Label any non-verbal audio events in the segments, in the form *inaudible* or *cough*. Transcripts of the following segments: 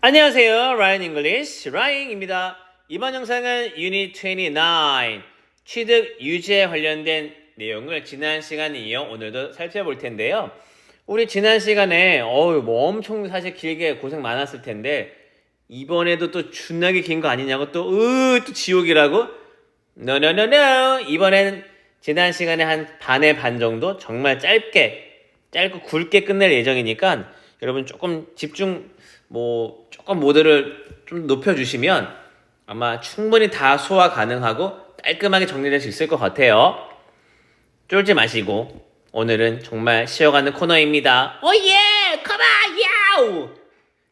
안녕하세요. 라이언 잉글리시 라이언입니다. 이번 영상은 유닛 29 취득 유지에 관련된 내용을 지난 시간에 이어 오늘도 살펴볼 텐데요. 우리 지난 시간에 어우 뭐 엄청 사실 길게 고생 많았을 텐데 이번에도 또 준나게 긴 거 아니냐고 또으또 지옥이라고? 노노노노 이번에는 지난 시간에 한 반의 반 정도 정말 짧게 짧고 굵게 끝낼 예정이니까 여러분 조금 집중 뭐 조금 모드를 좀 높여주시면 아마 충분히 다 소화 가능하고 깔끔하게 정리될 수 있을 것 같아요. 쫄지 마시고 오늘은 정말 쉬어가는 코너입니다. 오예! 컴온! 야우!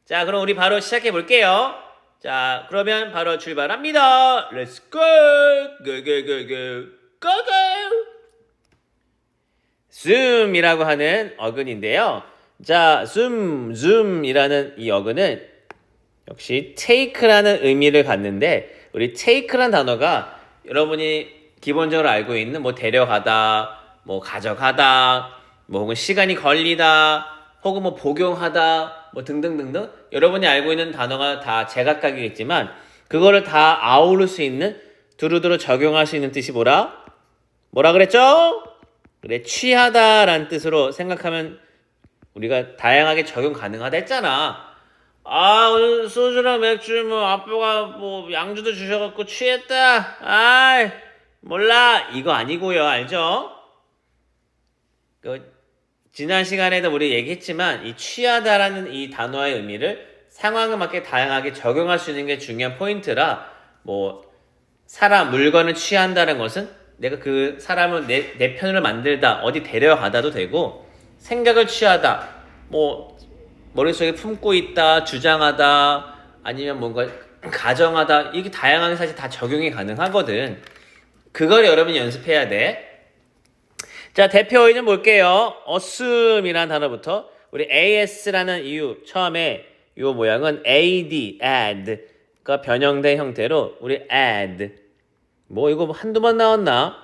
자 그럼 우리 바로 시작해 볼게요. 자 그러면 바로 출발합니다. Let's go! Go go go go go go! zoom이라고 하는 어근인데요. 자, zoom, zoom이라는 이 어근은 역시 take라는 의미를 갖는데 우리 take라는 단어가 여러분이 기본적으로 알고 있는 뭐 데려가다, 뭐 가져가다, 뭐 혹은 시간이 걸리다, 혹은 뭐 복용하다, 뭐 등등등등 여러분이 알고 있는 단어가 다 제각각이겠지만 그거를 다 아우를 수 있는 두루두루 적용할 수 있는 뜻이 뭐라? 뭐라 그랬죠? 그래 취하다라는 뜻으로 생각하면 우리가 다양하게 적용 가능하다 했잖아. 아 오늘 소주랑 맥주 뭐 아빠가 뭐 양주도 주셔갖고 취했다. 아이 몰라 이거 아니고요 알죠? 그 지난 시간에도 우리 얘기했지만 이 취하다라는 이 단어의 의미를 상황에 맞게 다양하게 적용할 수 있는 게 중요한 포인트라 뭐 사람 물건을 취한다는 것은 내가 그 사람을 내, 내 편으로 만들다 어디 데려가다도 되고 생각을 취하다. 뭐 머릿속에 품고 있다 주장하다 아니면 뭔가 가정하다. 이게 다양하게 사실 다 적용이 가능하거든. 그걸 여러분이 연습해야 돼 자 대표 어휘는 볼게요. assume이라는 단어부터 우리 as라는 이유 처음에 이 모양은 ad add가 변형된 형태로 우리 add 뭐 이거 한두 번 나왔나?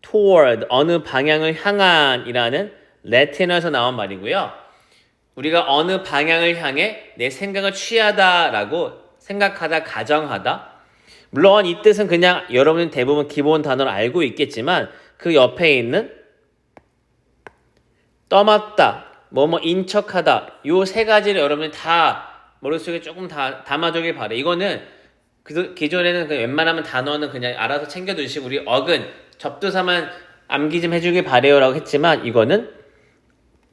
toward 어느 방향을 향한이라는 레틴어에서 나온 말이고요. 우리가 어느 방향을 향해 내 생각을 취하다라고 생각하다 가정하다. 물론 이 뜻은 그냥 여러분은 대부분 기본 단어를 알고 있겠지만 그 옆에 있는 떠맡다, 뭐뭐 인척하다 요 세 가지를 여러분이 다 머릿속에 조금 다 담아두길 바래. 이거는 그 기존에는 그 웬만하면 단어는 그냥 알아서 챙겨두시고 우리 어근 접두사만 암기 좀 해주길 바래요라고 했지만 이거는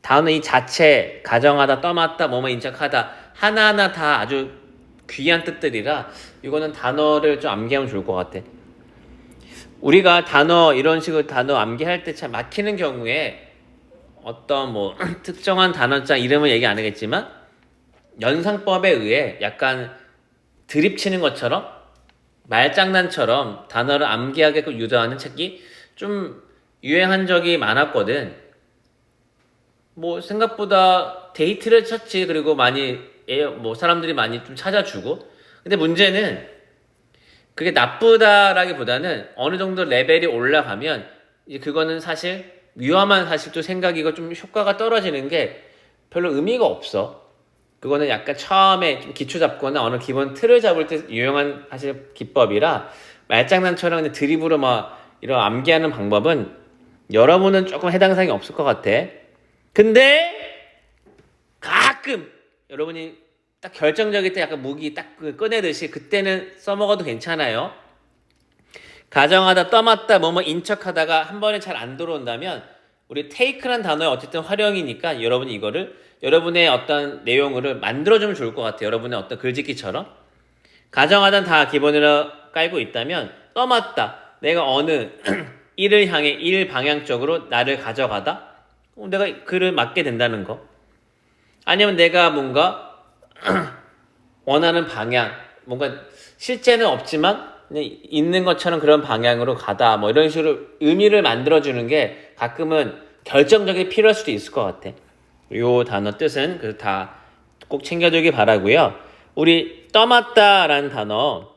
단어 이 자체 가정하다 떠맡다 뭐뭐 인척하다 하나하나 다 아주 귀한 뜻들이라 이거는 단어를 좀 암기하면 좋을 것 같아. 우리가 단어 이런 식으로 단어 암기할 때 참 막히는 경우에 어떤 뭐 *clears throat* 특정한 단어장 이름을 얘기 안 하겠지만 연상법에 의해 약간 드립치는 것처럼 말장난처럼 단어를 암기하게끔 유도하는 책이 좀 유행한 적이 많았거든. 뭐 생각보다 데이트를 쳤지 그리고 많이 뭐 사람들이 많이 좀 찾아주고 근데 문제는 그게 나쁘다라기보다는 어느 정도 레벨이 올라가면 이제 그거는 사실 위험한 사실 도 생각이고 좀 효과가 떨어지는 게 별로 의미가 없어. 그거는 약간 처음에 좀 기초 잡거나 어느 기본 틀을 잡을 때 유용한 사실 기법이라 말장난처럼 드립으로 막 이런 암기하는 방법은 여러분은 조금 해당 사항이 없을 것 같아. 근데 가끔 여러분이 딱 결정적일 때 약간 무기 딱그 꺼내듯이 그때는 써먹어도 괜찮아요. 가정하다 떠맡다 뭐뭐 인척하다가 한 번에 잘 안 들어온다면 우리 take란 단어의 어쨌든 활용이니까 여러분이 이거를 여러분의 어떤 내용을 만들어주면 좋을 것 같아요. 여러분의 어떤 글짓기처럼 가정하단 다 기본으로 깔고 있다면 떠맡다 내가 어느 *clears throat* 일을 향해 일 방향적으로 나를 가져가다 어, 내가 글을 맞게 된다는 거 아니면 내가 뭔가 *clears throat* 원하는 방향 뭔가 실제는 없지만 있는 것처럼 그런 방향으로 가다 뭐 이런 식으로 의미를 만들어주는 게 가끔은 결정적인 필요할 수도 있을 것 같아. 요 단어 뜻은 그 다 꼭 챙겨두기 바라고요. 우리 떠맡다라는 단어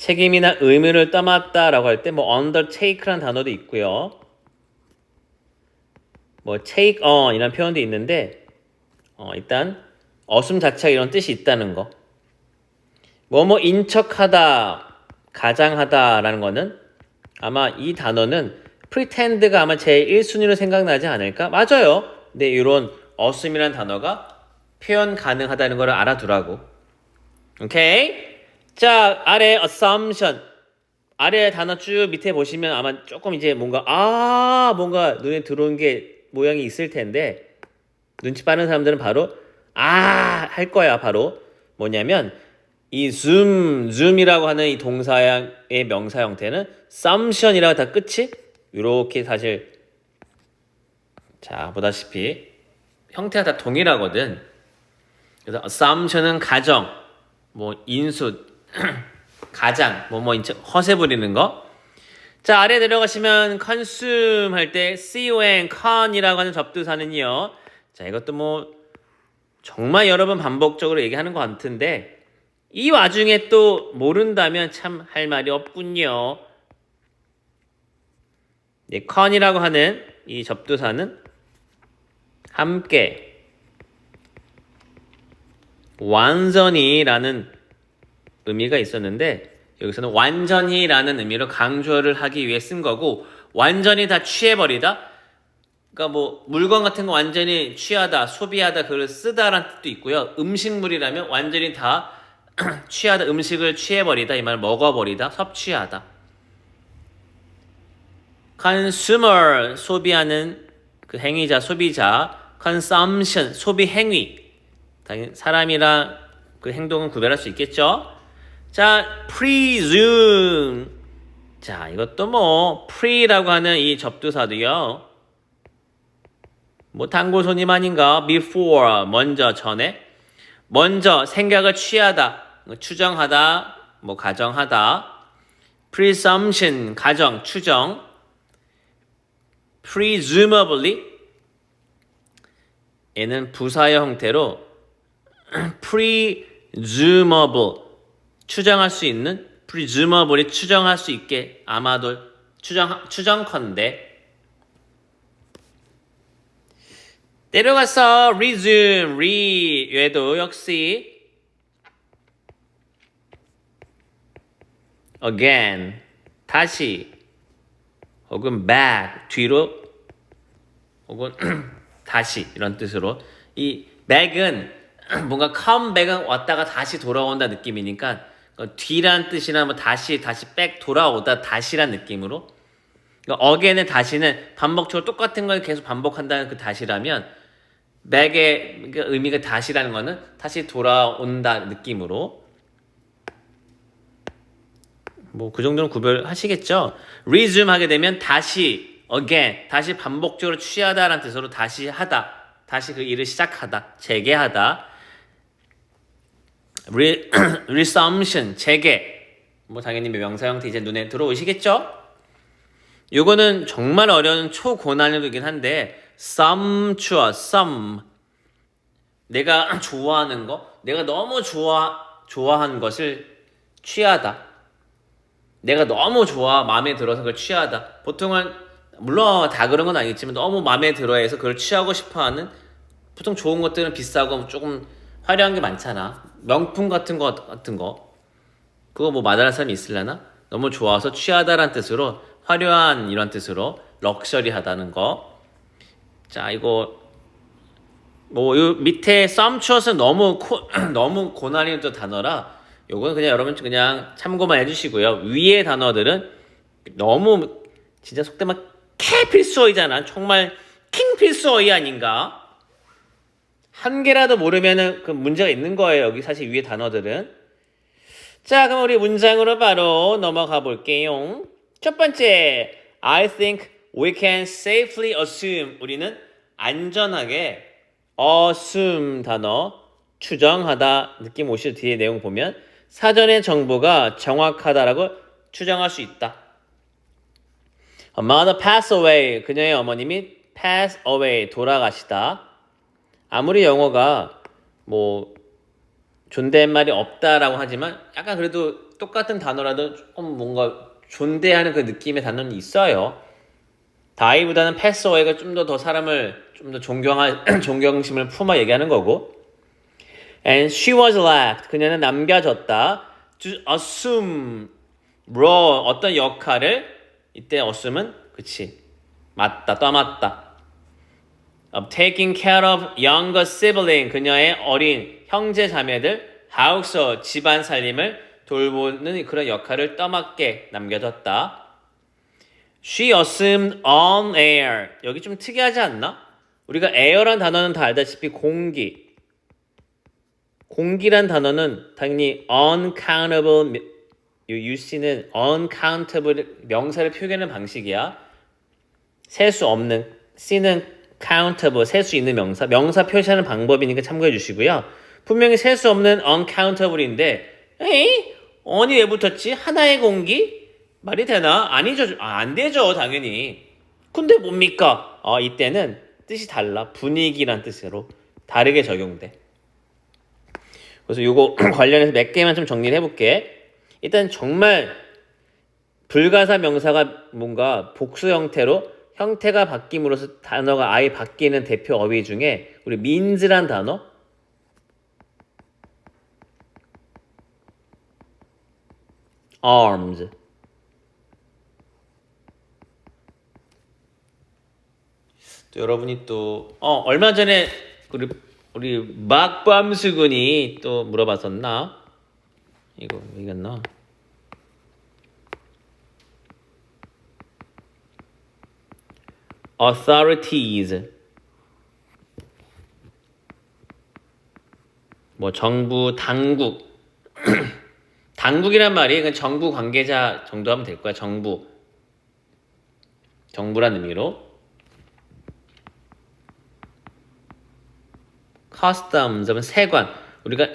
책임이나 의무를 떠맡다라고 할 때 뭐 undertake라는 단어도 있고요. 뭐 take on 이런 표현도 있는데 어, 일단 어순 자체가 이런 뜻이 있다는 거. 뭐뭐 인척하다, 가장하다라는 거는 아마 이 단어는 pretend가 아마 제일 1순위로 생각나지 않을까? 맞아요. 근데 이런 어순이라는 단어가 표현 가능하다는 걸 알아두라고. 오케이? 자, 아래 assumption. 아래 단어 쭉 밑에 보시면 아마 조금 이제 뭔가 아 뭔가 눈에 들어온 게 모양이 있을 텐데 눈치 빠른 사람들은 바로 아 할 거야 바로. 뭐냐면 이 zoom zoom이라고 하는 이 동사의 명사 형태는 assumption이라고 다 끝이? 이렇게 사실 자 보다시피 형태가 다 동일하거든. 그래서 assumption은 가정 뭐 인수 *clears throat* 가장 뭐뭐 허세 부리는 거. 자 아래 내려가시면 consume 할 때 con con이라고 하는 접두사는요. 자 이것도 뭐 정말 여러 번 반복적으로 얘기하는 것 같은데 이 와중에 또 모른다면 참 할 말이 없군요. 네, con이라고 하는 이 접두사는 함께 완전히라는 의미가 있었는데 여기서는 완전히라는 의미로 강조를 하기 위해 쓴 거고 완전히 다 취해버리다? 그러니까 뭐 물건 같은 거 완전히 취하다 소비하다 그걸 쓰다라는 뜻도 있고요. 음식물이라면 완전히 다 *clears throat* 취하다 음식을 취해버리다 이 말 먹어버리다 섭취하다. consumer 소비하는 그 행위자 소비자 consumption 소비 행위. 당연히 사람이랑 그 행동은 구별할 수 있겠죠 자, presume. 자, 이것도 뭐 pre라고 하는 이 접두사도요. 뭐 단골 손님 아닌가? before 먼저 전에 먼저 생각을 취하다, 뭐 추정하다, 뭐 가정하다. presumption 가정, 추정. presumably 얘는 부사의 형태로 *clears throat* presumable 추정할 수 있는 presumably 추정할 수 있게 아마도 추정 추정컨대. 내려가서 resume. re 얘도 역시. again. 다시. 혹은 back. 뒤로. 혹은 *clears throat* 다시. 이런 뜻으로. 이 back은 *clears throat* 뭔가 come back은 왔다가 다시 돌아온다 느낌이니까 어, 뒤란 뜻이나 뭐 다시 다시 백 돌아오다 다시란 느낌으로. 그러니까 again의 다시는 반복적으로 똑같은 걸 계속 반복한다는 그 다시라면 back의 그 의미가 다시라는 거는 다시 돌아온다 느낌으로. 뭐 그 정도는 구별하시겠죠. resume 하게 되면 다시 again 다시 반복적으로 취하다라는 뜻으로 다시 하다 다시 그 일을 시작하다 재개하다 re, *clears throat* resumption 재개. 뭐 당연히 명사 형태 이제 눈에 들어오시겠죠? 요거는 정말 어려운 초고난이도이긴 한데 sumptuous some 내가 *clears throat* 좋아하는 거 내가 너무 좋아 좋아한 것을 취하다. 내가 너무 좋아 마음에 들어서 그걸 취하다. 보통은 물론 다 그런 건 아니겠지만 너무 마음에 들어 해서 그걸 취하고 싶어 하는 보통 좋은 것들은 비싸고 조금 화려한 게 많잖아 명품 같은 거 같은 거 그거 뭐 말할 사람이 있을려나? 너무 좋아서 취하다란 뜻으로 화려한 이런 뜻으로 럭셔리하다는 거. 자 이거 뭐 요 밑에 썸추어스 너무 코, *clears throat* 너무 고난이도 단어라 요거는 그냥 여러분 그냥 참고만 해주시고요. 위에 단어들은 너무 진짜 속된 말 캐필수어이잖아. 정말 킹 필수어이 아닌가? 한 개라도 모르면은 그 문제가 있는 거예요. 여기 사실 위에 단어들은. 자, 그럼 우리 문장으로 바로 넘어가 볼게요. 첫 번째, I think we can safely assume. 우리는 안전하게 assume 단어 추정하다 느낌 오실 뒤에 내용 보면 사전의 정보가 정확하다라고 추정할 수 있다. A mother passed away. 그녀의 어머님이 pass away 돌아가시다. 아무리 영어가 뭐 존댓말이 없다라고 하지만 약간 그래도 똑같은 단어라도 조금 뭔가 존대하는 그 느낌의 단어는 있어요. pass away가 좀 더 더 사람을 좀 더 존경할 *clears throat* 존경심을 품어 얘기하는 거고. And she was left. 그녀는 남겨졌다. To assume role 어떤 역할을 이때 assume은 그치 맞다 떠맡다. Of taking care of younger sibling 그녀의 어린 형제 자매들 하우스 집안 살림을 돌보는 그런 역할을 떠맡게 남겨졌다. She assumed on air. 여기 좀 특이하지 않나? 우리가 air란 단어는 다 알다시피 공기. 공기란 단어는 당연히 uncountable UC는 uncountable 명사를 표현하는 방식이야. 셀 수 없는 C는 countable 셀 수 있는 명사 명사 표시하는 방법이니까 참고해 주시고요. 분명히 셀 수 없는 uncountable,인데 에이 언이 왜 붙었지? 하나의 공기 말이 되나? 아니죠. 아, 안 되죠. 당연히. 근데 뭡니까? 어, 이때는 뜻이 달라. 분위기란 뜻으로 다르게 적용돼. 그래서 요거 *clears throat* 관련해서 몇 개만 좀 정리를 해볼게. 일단 정말 불가사 명사가 뭔가 복수 형태로 형태가 바뀜으로써 단어가 아예 바뀌는 대표 어휘 중에 우리 means란 단어 arms 또 여러분이 또 어, 얼마 전에 우리 우리 막밤수 군이 또 물어봤었나? 이거 이겼나? Authorities. 뭐 정부 당국. *clears throat* 당국이란 말이 그냥 정부 관계자 정도 하면 될 거야 정부. 정부란 의미로. customs 하면 세관. 우리가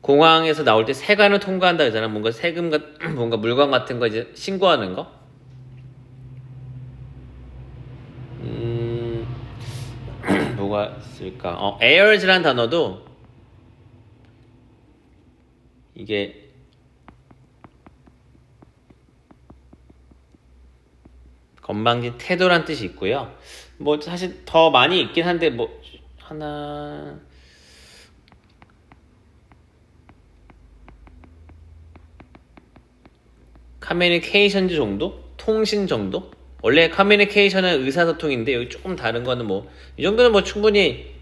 공항에서 나올 때 세관을 통과한다 그러잖아. 뭔가 세금 같 *clears throat* 뭔가 물건 같은 거 이제 신고하는 거 음, 뭐가 있을까? 어, airs란 단어도 이게 건방진 태도란 뜻이 있고요. 뭐 사실 더 많이 있긴 한데 뭐 하나 커뮤니케이션즈 정도? 통신 정도? 원래 커뮤니케이션은 의사소통인데 여기 조금 다른 거는 뭐 이 정도는 뭐 충분히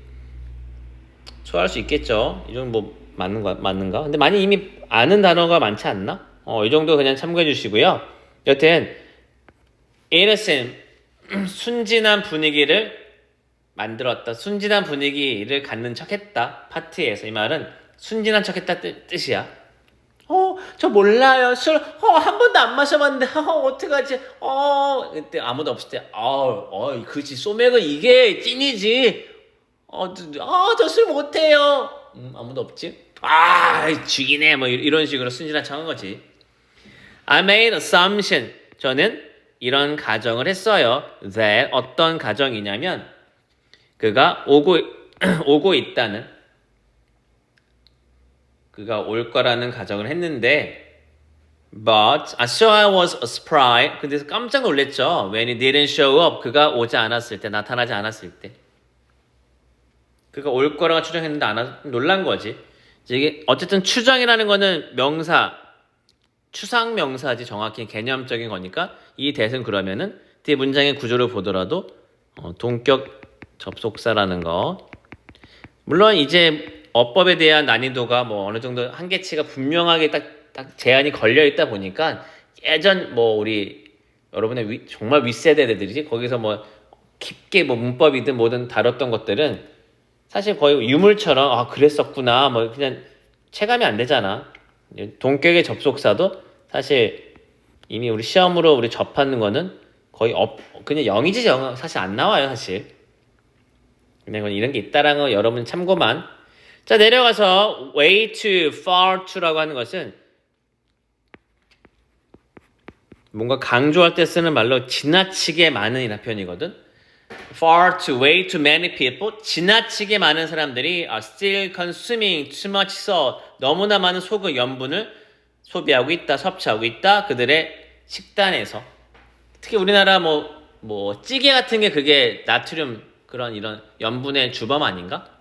소화할 수 있겠죠. 이 정도 뭐 맞는가 맞는가? 근데 많이 이미 아는 단어가 많지 않나? 어, 이 정도 그냥 참고해 주시고요. 여튼 innocent *clears throat* 순진한 분위기를 만들었다. 순진한 분위기를 갖는 척했다. 파티에서 이 말은 순진한 척했다 뜻, 뜻이야. 어, 저 몰라요. 술, 어, 한 번도 안 마셔봤는데, 어, 어떡하지? 어, 그때 아무도 없을 때, 어, 어, 그지. 소맥은 이게 찐이지. 어, 저- 어, 저 술 못해요. 음, 아무도 없지? 아, 죽이네. 뭐, 이- 이런 식으로 순진한 척한 거지. I made assumption. 저는 이런 가정을 했어요. That 어떤 가정이냐면, 그가 오고, *clears throat* 오고 있다는, 그가 올 거라는 가정을 했는데, but, 아, so I was surprised. 근데 깜짝 놀랐죠. When he didn't show up. 그가 오지 않았을 때, 나타나지 않았을 때. 그가 올 거라고 추정했는데 안 와, 놀란 거지. 이게 어쨌든 추정이라는 거는 명사, 추상 명사지 정확히 개념적인 거니까 이 대은 그러면은 뒤에 문장의 구조를 보더라도 어, 동격 접속사라는 거. 물론 이제 어법에 대한 난이도가 뭐 어느 정도 한계치가 분명하게 딱, 딱 제한이 걸려 있다 보니까 예전 뭐 우리 여러분의 위- 정말 윗세대들이지 거기서 뭐 깊게 뭐 문법이든 뭐든 다뤘던 것들은 사실 거의 유물처럼 아 그랬었구나 뭐 그냥 체감이 안 되잖아. 동격의 접속사도 사실 이미 우리 시험으로 우리 접하는 거는 거의 없 그냥 0이지 0 사실 안 나와요 사실. 그냥 그건 이런 게 있다라는 거 여러분 참고만. 자 내려가서 way to, far to라고 하는 것은 뭔가 강조할 때 쓰는 말로 지나치게 많은이라 표현이거든. far too, way too many people, 지나치게 많은 사람들이 are still consuming too much salt, 너무나 많은 소금, 염분을 소비하고 있다, 섭취하고 있다, 그들의 식단에서. 특히 우리나라 뭐 뭐 찌개 같은 게 그게 나트륨 그런 이런 염분의 주범 아닌가?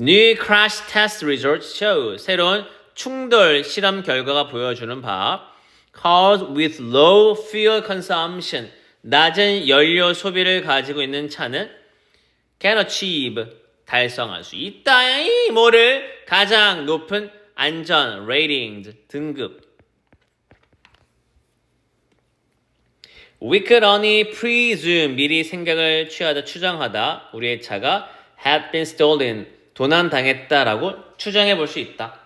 New crash test results show 새로운 충돌 실험 결과가 보여주는 바 cars with low fuel consumption 낮은 연료 소비를 가지고 있는 차는 can achieve 달성할 수 있다. 이 뭐를 가장 높은 안전 ratings 등급 We could only presume 미리 생각을 취하다 추정하다 우리의 차가 had been stolen 도난 당했다라고 추정해 볼 수 있다.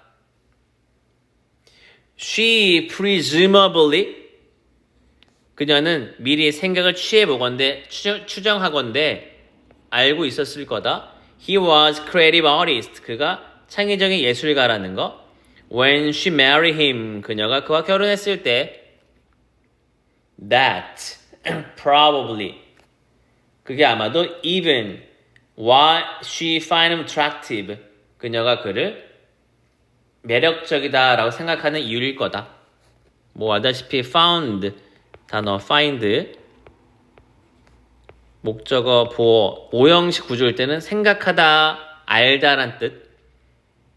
She presumably 그녀는 미리 생각을 취해 보건대 추정, 추정 하건대 알고 있었을 거다. He was creative artist. 그가 창의적인 예술가라는 거. When she married him. 그녀가 그와 결혼했을 때 that *clears throat* probably 그게 아마도 even what she find him attractive. 그녀가 그를 매력적이다라고 생각하는 이유일 거다. 뭐 알다시피 found 단어 find 목적어 보어 오형식 구조일 때는 생각하다 알다란 뜻.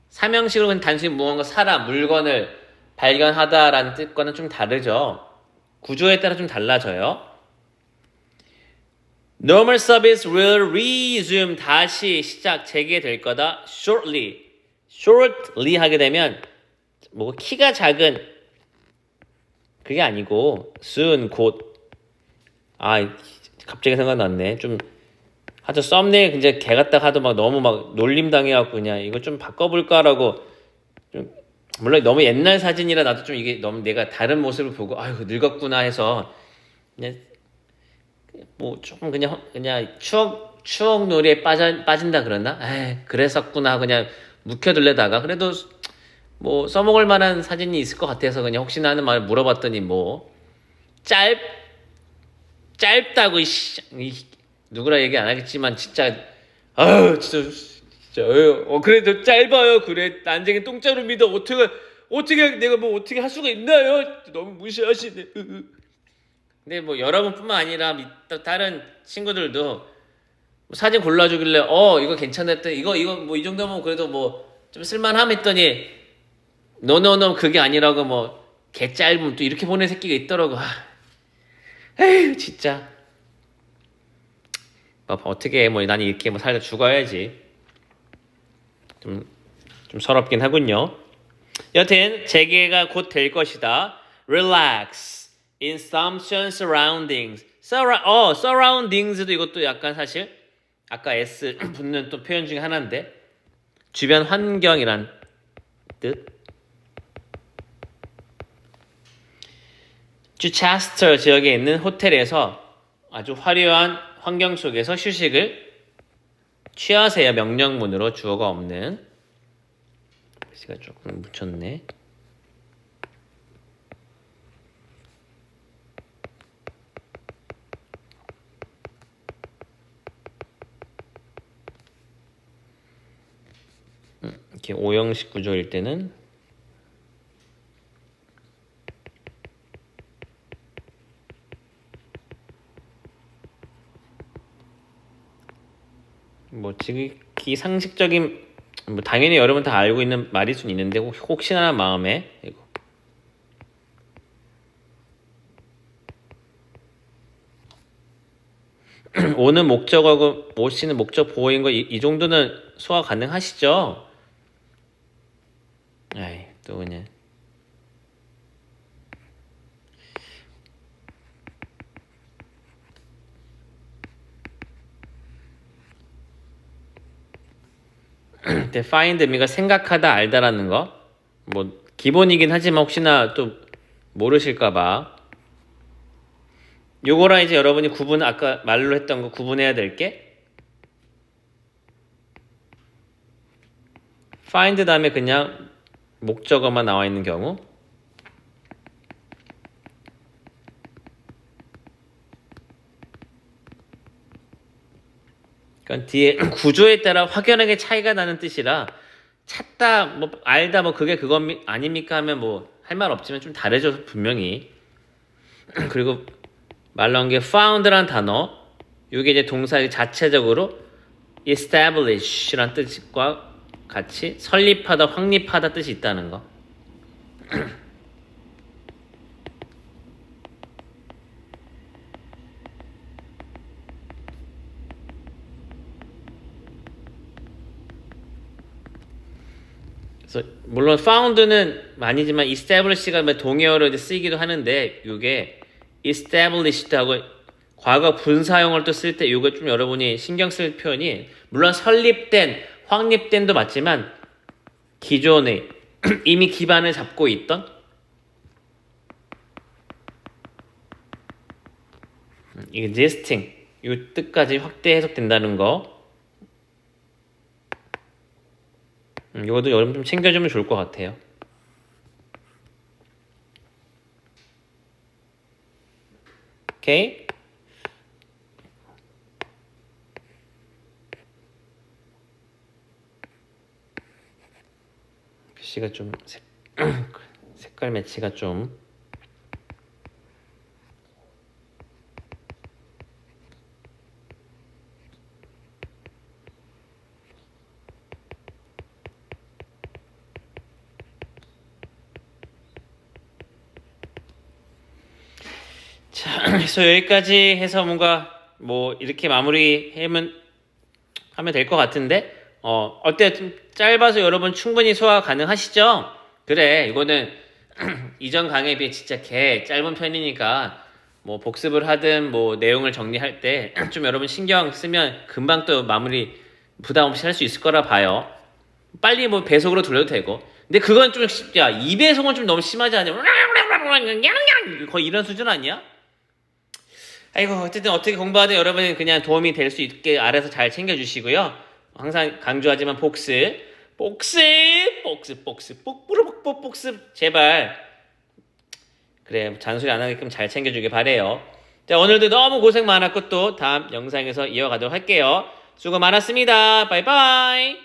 삼형식으로 그냥 단순히 무언가 사람 물건을 발견하다라는 뜻과는 좀 다르죠. 구조에 따라 좀 달라져요 Normal service will resume 다시 시작 재개될 거다. Shortly. Shortly 하게 되면 뭐 키가 작은 그게 아니고 soon 곧 아 갑자기 생각났네. 좀 하여튼 썸네일 굉장히 개 같다 하도 막 너무 막 놀림 당해갖고 그냥 이거 좀 바꿔볼까라고 좀 물론 너무 옛날 사진이라 나도 좀 이게 너무 내가 다른 모습을 보고 아유 늙었구나 해서 그냥 뭐 조금 그냥 허- 그냥 추억 추억 놀이에 빠져 빠진다 그러나? 에 그랬었구나 그냥 묵혀둘래다가 그래도 뭐 써먹을 만한 사진이 있을 것 같아서 그냥 혹시나 하는 말 물어봤더니 뭐 짧 짧다고 이씨 이, 누구라 얘기 안 하겠지만 진짜 아유 진짜 진짜 에휴, 어 그래도 짧아요 그래. 난쟁이 똥자루 믿어. 어떻게 어떻게 내가 뭐 어떻게 할 수가 있나요? 너무 무시하시네 근데 뭐 여러분뿐만 아니라 다른 친구들도 뭐 사진 골라주길래 어 이거 괜찮았대 이거 이거 뭐 이 정도면 그래도 뭐 좀 쓸만함 했더니 노노노 그게 아니라고 뭐 개 짧으면 또 이렇게 보낸 새끼가 있더라고. 아, 에휴 진짜. 뭐 어떻게 뭐 나는 이렇게 뭐 살다 죽어야지. 좀, 좀 서럽긴 하군요. 여튼 재개가 곧 될 것이다. Relax in some surroundings. Surra- 어 surroundings도 이것도 약간 사실 아까 s *clears throat* 붙는 또 표현 중에 하나인데 주변 환경이란 뜻. 주체스터 지역에 있는 호텔에서 아주 화려한 환경 속에서 휴식을 취하세요. 명령문으로 주어가 없는. 글씨가 조금 묻혔네 오형식 구조일 때는 뭐 지극히 상식적인 뭐 당연히 여러분 다 알고 있는 말일 수는 있는데 혹- 혹시나 마음에 이거 *clears throat* 오는 목적어고 오시는 목적 보호인 거 이 정도는 소화 가능하시죠? 그냥. 근데 find 의미가 생각하다 알다라는 거? 뭐 기본이긴 하지만 혹시나 또 모르실까 봐. 요거랑 이제 여러분이 구분 아까 말로 했던 거 구분해야 될 게? find 다음에 그냥 목적어만 나와 있는 경우 그러니까 뒤에 *clears throat* 구조에 따라 확연하게 차이가 나는 뜻이라 찾다 뭐 알다 뭐 그게 그거 아닙니까 하면 뭐 할 말 없지만 좀 다르죠 분명히 *clears throat* 그리고 말 나온 게 found란 단어. 이게 이제 동사 자체적으로 establish란 뜻과 같이 설립하다, 확립하다 뜻이 있다는 거. 물론 found는 아니지만 establish가 뭐 동의어로 쓰이기도 하는데 이게 established,하고 과거 분사형을 또 쓸 때 이거 좀 여러분이 신경 쓸 표현이 물론 설립된, 확립된도 맞지만 기존에 *clears throat* 이미 기반을 잡고 있던 음, existing 이 뜻까지 확대 해석된다는 거. 음, 이것도 여러분 좀 챙겨주면 좋을 것 같아요. 오케이. 글씨가 좀 색, *clears throat* 색깔 매치가 좀 자, *clears throat* 그래서 여기까지 해서 뭔가 뭐 이렇게 마무리 하면 하면 될 것 같은데 어 어때 좀 짧아서 여러분 충분히 소화 가능하시죠? 그래 이거는 *clears throat* 이전 강의에 비해 진짜 개 짧은 편이니까 뭐 복습을 하든 뭐 내용을 정리할 때 *clears throat* 좀 여러분 신경 쓰면 금방 또 마무리 부담 없이 할 수 있을 거라 봐요. 빨리 뭐 배속으로 돌려도 되고. 근데 그건 좀, 심- 야, 2배속은 좀 너무 심하지 않냐? *laughs* 거의 이런 수준 아니야? 아이고, 어쨌든 어떻게 공부하든 여러분 그냥 도움이 될 수 있게 알아서 잘 챙겨주시고요. 항상 강조하지만 복습, 복습, 복습, 복습, 복부르복복 복습, 제발. 그래, 잔소리 안 하게끔 잘 챙겨주길 바래요. 자, 오늘도 너무 고생 많았고 또 다음 영상에서 이어가도록 할게요. 수고 많았습니다. 바이바이.